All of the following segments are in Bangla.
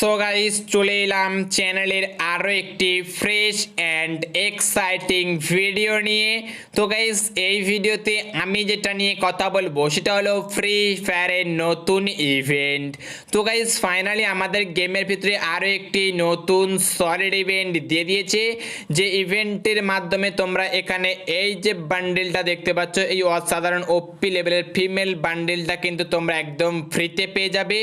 সো গাইস চলে এলাম চ্যানেলের আরও একটি ফ্রেশ অ্যান্ড এক্সাইটিং ভিডিও নিয়ে। তো গাইস এই ভিডিওতে আমি যেটা নিয়ে কথা বলব, সেটা হলো ফ্রি ফায়ারের নতুন ইভেন্ট তো গাইস ফাইনালি আমাদের গেমের ভিতরে আরও একটি নতুন সলিড ইভেন্ট দিয়ে দিয়েছে, যে ইভেন্টের মাধ্যমে তোমরা এখানে এই যে বান্ডেলটা দেখতে পাচ্ছ, এই অসাধারণ ওপি লেভেলের ফিমেল বান্ডেলটা কিন্তু তোমরা একদম ফ্রিতে পেয়ে যাবে।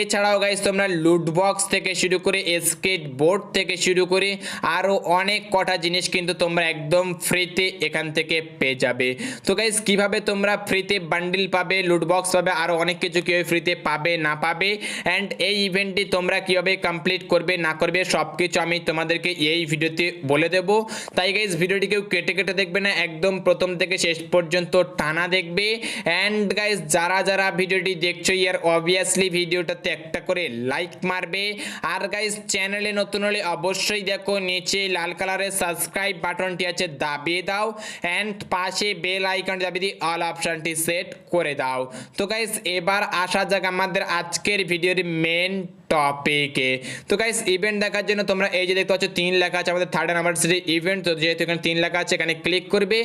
এছাড়াও গাইস তোমরা লুট বক্স থেকে শুরু করে স্কেট বোর্ড থেকে শুরু করে আরও অনেক কটা জিনিস কিন্তু তোমরা একদম ফ্রিতে এখান থেকে পেয়ে যাবে। তো গাইস কীভাবে তোমরা ফ্রিতে বান্ডিল পাবে লুট বক্স পাবে আরও অনেক কিছু কীভাবে ফ্রিতে পাবে, না পাবে অ্যান্ড এই ইভেন্টটি তোমরা কীভাবে কমপ্লিট করবে, না করবে সব কিছু আমি তোমাদেরকে এই ভিডিওতে বলে দেব। তাই গাইস ভিডিওটি কেউ কেটে কেটে দেখবে না, একদম প্রথম থেকে শেষ পর্যন্ত টানা দেখবে। অ্যান্ড গাইস যারা যারা ভিডিওটি দেখছ, ইয়ার অবভিয়াসলি ভিডিওটাতে একটা করে লাইক মারবে। আর গাইজ চ্যানেলে নতুন হলে অবশ্যই দেখো, নিচে লাল কালারের সাবস্ক্রাইব বাটনটি আছে, দাবিয়ে দাও অ্যান্ড পাশে বেল আইকন দাবিয়ে দিয়ে অল অপশানটি সেট করে দাও। তো গাইজ এবার আসা যাক আমাদের আজকের ভিডিওর মেন টপিকে তো গাইস ইভেন্ট দেখার জন্য তোমরা এই যে দেখতে পাচ্ছ, তিন লেখা আছে আমাদের থার্ড অ্যানিভার্সারি ইভেন্ট তো যেহেতু এখানে তিন লেখা আছে, এখানে ক্লিক করবে।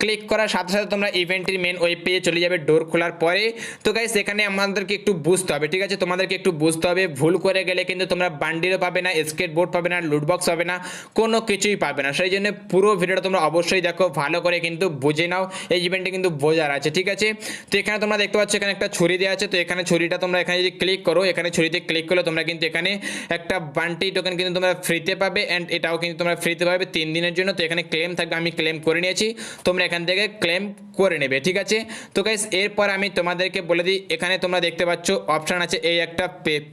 ক্লিক করার সাথে সাথে তোমরা ইভেন্টের মেন ওয়েব পেজে চলে যাবে ডোর খোলার পরে। তো গাইস এখানে আমাদেরকে একটু বুঝতে হবে, ঠিক আছে? তোমাদেরকে একটু বুঝতে হবে, ভুল করে গেলে কিন্তু তোমরা বান্ডিলও পাবে না স্কেট বোর্ড পাবে না লুট বক্স পাবে না, কোনো কিছুই পাবে না। সেই জন্য পুরো ভিডিওটা তোমরা অবশ্যই দেখো, ভালো করে কিন্তু বুঝে নাও, এই ইভেন্টে কিন্তু বোঝার আছে, ঠিক আছে? তো এখানে তোমরা দেখতে পাচ্ছ, এখানে একটা ছুরি দেওয়া আছে, তো এখানে ছুরিটা তোমরা এখানে যদি ক্লিক করো, এখানে ছুরিতে ক্লিক করলে তোমরা কিন্তু এখানে একটা বান্টি টোকেন কিন্তু তোমরা ফ্রিতে পাবে অ্যান্ড এটাও কিন্তু তোমরা ফ্রিতে পাবে তিন দিনের জন্য। তো এখানে ক্লেম থাকবে, আমি ক্লেম করে নিয়েছি। তোমরা এখান থেকে ক্লেম করে নেবে, ঠিক আছে? তো গাইস এরপর আমি তোমাদেরকে বলে দিই, এখানে তোমরা দেখতে পাচ্ছ অপশান আছে এই একটা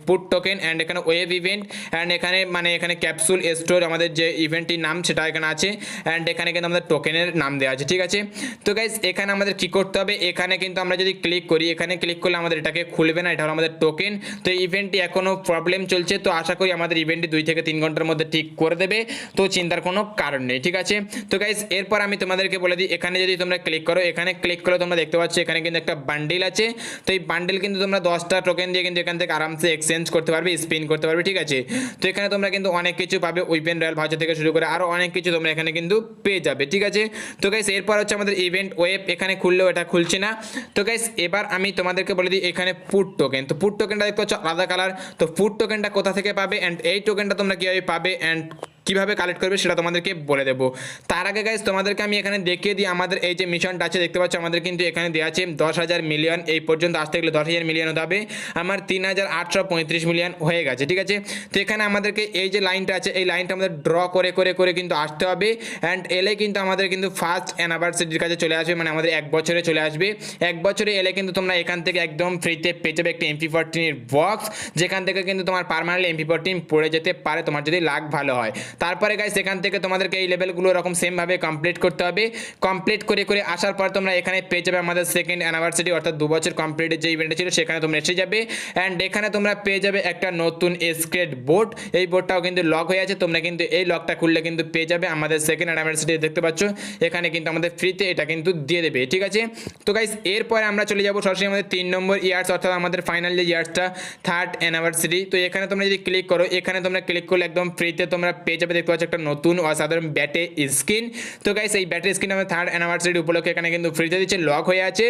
পুট টোকেন অ্যান্ড এখানে ওয়েব ইভেন্ট অ্যান্ড এখানে মানে এখানে ক্যাপসুল স্টোর আমাদের যে ইভেন্টটির নাম সেটা এখানে আছে অ্যান্ড এখানে কিন্তু আমাদের টোকেনের নাম দেওয়া আছে, ঠিক আছে? তো গাইস এখানে আমাদের কি করতে হবে? এখানে কিন্তু আমরা যদি ক্লিক করি, এখানে ক্লিক করলে আমাদের এটাকে খুলবে না, এটা হলো আমাদের টোকেন তো ইভেন্টটি এখনও প্রবলেম চলছে, তো আশা করি আমাদের ইভেন্টটি দুই থেকে তিন ঘণ্টার মধ্যে ঠিক করে দেবে। তো চিন্তার কোনো কারণ নেই, ঠিক আছে? তো গাইস এরপর আমি তোমাদেরকে বলে দিই, এখানে যদি তোমরা ক্লিক করো, এখানে ক্লিক করলে তোমরা দেখতে পাচ্ছ এখানে কিন্তু একটা বান্ডিল আছে। তো এই বান্ডিল কিন্তু তোমরা দশটা টোকেন দিয়ে কিন্তু এখান থেকে আরামসে এক্সচেঞ্জ করতে পারবে স্পিন করতে পারবে, ঠিক আছে? তো এখানে তোমরা কিন্তু অনেক কিছু পাবে উইপেন রয়্যাল ভাউচার থেকে শুরু করে আরও অনেক কিছু তোমরা এখানে কিন্তু পেয়ে যাবে, ঠিক আছে? তো গাইস এরপর হচ্ছে আমাদের ইভেন্ট ওয়েব এখানে খুললেও এটা খুলছে না। তো গাইস এবার আমি তোমাদেরকে বলে দিই, এখানে পুট টোকেন তো পুট টোকেনটা দেখতে পাচ্ছ আলাদা কালার তো পুট টোকেনটা কোথা থেকে পাবে? অ্যান্ড এই টোকেনটা তোমরা কীভাবে পাবে? অ্যান্ড কীভাবে কালেক্ট করবে সেটা তোমাদেরকে বলে দেবো। তার আগে গাইজ তোমাদেরকে আমি এখানে দেখিয়ে দিই আমাদের এই যে মিশনটা আছে, দেখতে পাচ্ছ আমাদের কিন্তু এখানে দেওয়া আছে দশ হাজার মিলিয়ন এই পর্যন্ত আসতে গেলে দশ হাজার মিলিয়ন হতে হবে আমার তিন হাজার আটশো পঁয়ত্রিশ মিলিয়ন হয়ে গেছে, ঠিক আছে? তো এখানে আমাদেরকে এই যে লাইনটা আছে, এই লাইনটা আমাদের ড্র করে করে করে কিন্তু আসতে হবে। অ্যান্ড এলে কিন্তু আমাদের কিন্তু ফার্স্ট অ্যানিভার্সারির কাছে চলে আসবে মানে আমাদের এক বছরে চলে আসবে। এক বছরে এলে কিন্তু তোমরা এখান থেকে একদম ফ্রিতে পেয়ে যাবে একটা এমপি ফোরটিনের বক্স যেখান থেকে কিন্তু তোমার পারমানেন্ট এমপি ফোরটিন পড়ে যেতে পারে, তোমার যদি লাখ ভালো হয়। তারপরে গাইস এখান থেকে তোমাদেরকে এই লেভেলগুলো এরকম সেমভাবে কমপ্লিট করতে হবে। কমপ্লিট করে করে আসার পর তোমরা এখানে পেয়ে যাবে আমাদের সেকেন্ড অ্যানিভার্সারি অর্থাৎ দু বছর কমপ্লিটের যে ইভেন্ট ছিল, সেখানে তোমরা এসে যাবে। অ্যান্ড এখানে তোমরা পেয়ে যাবে একটা নতুন স্কেট বোর্ড এই বোর্ডটাও কিন্তু লক হয়ে আছে, তোমরা কিন্তু এই লকটা খুললে কিন্তু পেয়ে যাবে আমাদের সেকেন্ড অ্যানিভার্সারি দেখতে পাচ্ছ? এখানে কিন্তু আমাদের ফ্রিতে এটা কিন্তু দিয়ে দেবে, ঠিক আছে? তো গাইস এরপরে আমরা চলে যাব সরাসরি আমাদের তিন নম্বর ইয়ার্স অর্থাৎ আমাদের ফাইনাল যে ইয়ার্সটা থার্ড অ্যানিভার্সারি তো এখানে তোমরা যদি ক্লিক করো, এখানে তোমরা ক্লিক করলে একদম ফ্রিতে তোমরা পেয়ে যাবে দেখতে পাচ্ছ একটা নতুন অসাধারণ ব্যাটে স্কিন। তো গাইস এই ব্যাটের স্কিন আমাদের থার্ড অ্যানিভার্সারি উপলক্ষে এখানে কিন্তু ফ্রিতে দিচ্ছে। লক হয়ে আছে।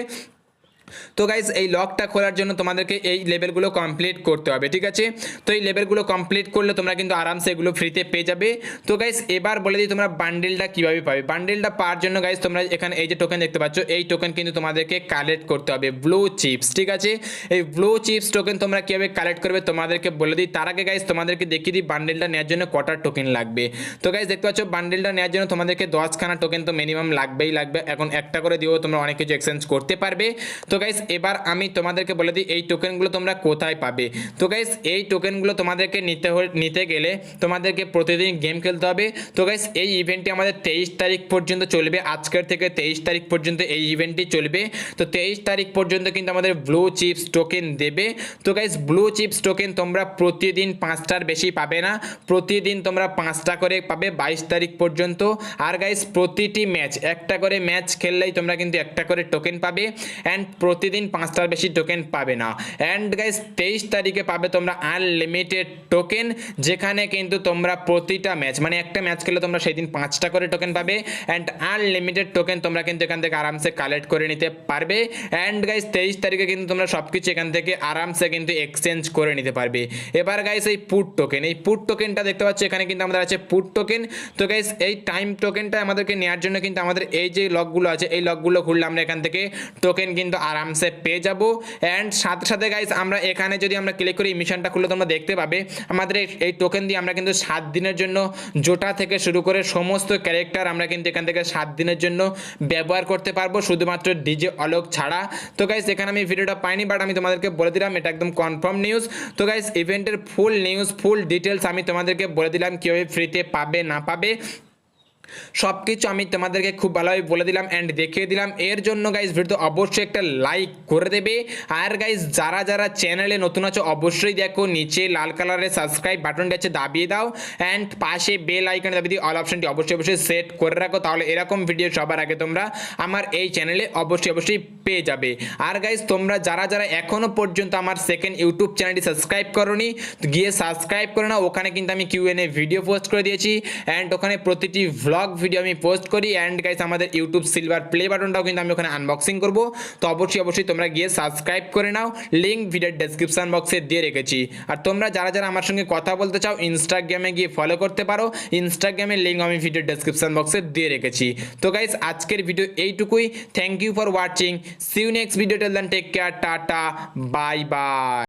তো গাইজ এই লকটা খোলার জন্য তোমাদেরকে এই লেভেলগুলো কমপ্লিট করতে হবে, ঠিক আছে? তো এই লেভেলগুলো কমপ্লিট করলে তোমরা কিন্তু আরামসে এগুলো ফ্রিতে পেয়ে যাবে। তো গাইজ এবার বলে দিই তোমরা বান্ডেলটা কীভাবে পাবে। বান্ডেলটা পাওয়ার জন্য গাইজ তোমরা এখানে এই যে টোকেন দেখতে পাচ্ছ, এই টোকেন কিন্তু তোমাদেরকে কালেক্ট করতে হবে ব্লু চিপস ঠিক আছে? এই ব্লু চিপস টোকেন তোমরা কীভাবে কালেক্ট করবে তোমাদেরকে বলে দিই। তার আগে গাইজ তোমাদেরকে দেখিয়ে দিই বান্ডেলটা নেওয়ার জন্য কটার টোকেন লাগবে। তো গাইজ দেখতে পাচ্ছ বান্ডেলটা নেওয়ার জন্য তোমাদেরকে দশখানা টোকেন তো মিনিমাম লাগবেই লাগবে। এখন একটা করে দিয়েও তোমরা অনেক কিছু এক্সচেঞ্জ করতে পারবে। তো গাইজ এবার আমি তোমাদেরকে বলে দিই, এই টোকেনগুলো তোমরা কোথায় পাবে? তো গাইজ এই টোকেনগুলো তোমাদেরকে নিতে নিতে গেলে তোমাদেরকে প্রতিদিন গেম খেলতে হবে। তো গাইজ এই ইভেন্টটি আমাদের তেইশ তারিখ পর্যন্ত চলবে। আজকের থেকে তেইশ তারিখ পর্যন্ত এই ইভেন্টটি চলবে। তো তেইশ তারিখ পর্যন্ত কিন্তু আমাদের ব্লু চিপস টোকেন দেবে। তো গাইজ ব্লু চিপস টোকেন তোমরা প্রতিদিন পাঁচটার বেশি পাবে না। প্রতিদিন তোমরা পাঁচটা করে পাবে বাইশ তারিখ পর্যন্ত। আর গাইজ প্রতিটি ম্যাচ একটা করে ম্যাচ খেললেই তোমরা কিন্তু একটা করে টোকেন পাবে। অ্যান্ড প্রতিদিন পাঁচটার বেশি টোকেন পাবে না। অ্যান্ড গাইস তেইশ তারিখে পাবে তোমরা আনলিমিটেড টোকেন যেখানে কিন্তু তোমরা প্রতিটা ম্যাচ মানে একটা ম্যাচ খেলে তোমরা সেই দিন পাঁচটা করে টোকেন পাবে। অ্যান্ড আনলিমিটেড টোকেন তোমরা কিন্তু এখান থেকে আরামসে কালেক্ট করে নিতে পারবে। অ্যান্ড গাইজ তেইশ তারিখে কিন্তু তোমরা সব কিছু এখান থেকে আরামসে কিন্তু এক্সচেঞ্জ করে নিতে পারবে। এবার গাইস এই পুট টোকেন এই পুট টোকেনটা দেখতে পাচ্ছ, এখানে কিন্তু আমাদের আছে পুট টোকেন তো গাইস এই টাইম টোকেনটা আমাদেরকে নেওয়ার জন্য কিন্তু আমাদের এই যে লকগুলো আছে, এই লকগুলো খুললে আমরা এখান থেকে টোকেন কিন্তু আরামসে পেয়ে যাব। অ্যান্ড সাথে সাথে গাইস আমরা এখানে যদি আমরা ক্লিক করি মিশনটা খুললে তোমরা দেখতে পাবে। আমাদের এই- টোকেন দিয়ে আমরা কিন্তু সাত দিনের জন্য জোটা থেকে শুরু করে সমস্ত ক্যারেক্টার আমরা কিন্তু এখান থেকে সাত দিনের জন্য ব্যবহার করতে পারব, শুধুমাত্র ডিজে অলোক ছাড়া। তো গাইস এখানে আমি ভিডিওটা পাইনি বাট আমি তোমাদেরকে বলে দিলাম, এটা একদম কনফার্ম নিউজ তো গাইস ইভেন্টের ফুল নিউজ ফুল ডিটেলস আমি তোমাদেরকে বলে দিলাম, কীভাবে ফ্রিতে পাবে, না পাবে। সব কিছু আমি তোমাদেরকে খুব ভালোভাবে বলে দিলাম অ্যান্ড দেখিয়ে দিলাম। এর জন্য গাইজ ভিডিও অবশ্যই একটা লাইক করে দেবে। আর গাইজ যারা যারা চ্যানেলে নতুন আছো, অবশ্যই দেখো, নিচে লাল কালারের সাবস্ক্রাইব বাটনটা আছে দাবিয়ে দাও। অ্যান্ড পাশে বেল আইকন দাবিয়ে দিয়ে অল অপশনটি অবশ্যই অবশ্যই সেট করে রাখো। তাহলে এরকম ভিডিও সবার আগে তোমরা আমার এই চ্যানেলে অবশ্যই অবশ্যই পেয়ে যাবে। আর গাইজ তোমরা যারা যারা এখনও পর্যন্ত আমার সেকেন্ড ইউটিউব চ্যানেলটি সাবস্ক্রাইব করোনি, গিয়ে সাবস্ক্রাইব করে না ওখানে কিন্তু আমি কিউএনএ ভিডিও পোস্ট করে দিয়েছি। অ্যান্ড ওখানে প্রতিটি ভ্লগ ভিডিও আমি পোস্ট করি অ্যান্ড গাইস আমাদের ইউটিউব সিলভার প্লে বাটনটাও কিন্তু আমি ওখানে আনবক্সিং করব। তো অবশ্যই অবশ্যই তোমরা গিয়ে সাবস্ক্রাইব করে নাও লিঙ্ক ভিডিওর ডেসক্রিপশন বক্সে দিয়ে রেখেছি। আর তোমরা যারা যারা আমার সঙ্গে কথা বলতে চাও ইনস্টাগ্রামে গিয়ে ফলো করতে পারো ইনস্টাগ্রামের লিঙ্ক আমি ভিডিও ডেসক্রিপশন বক্সে দিয়ে রেখেছি। তো গাইস আজকের ভিডিও এইটুকুই। Thank you for watching see you next video tell then take care tata bye bye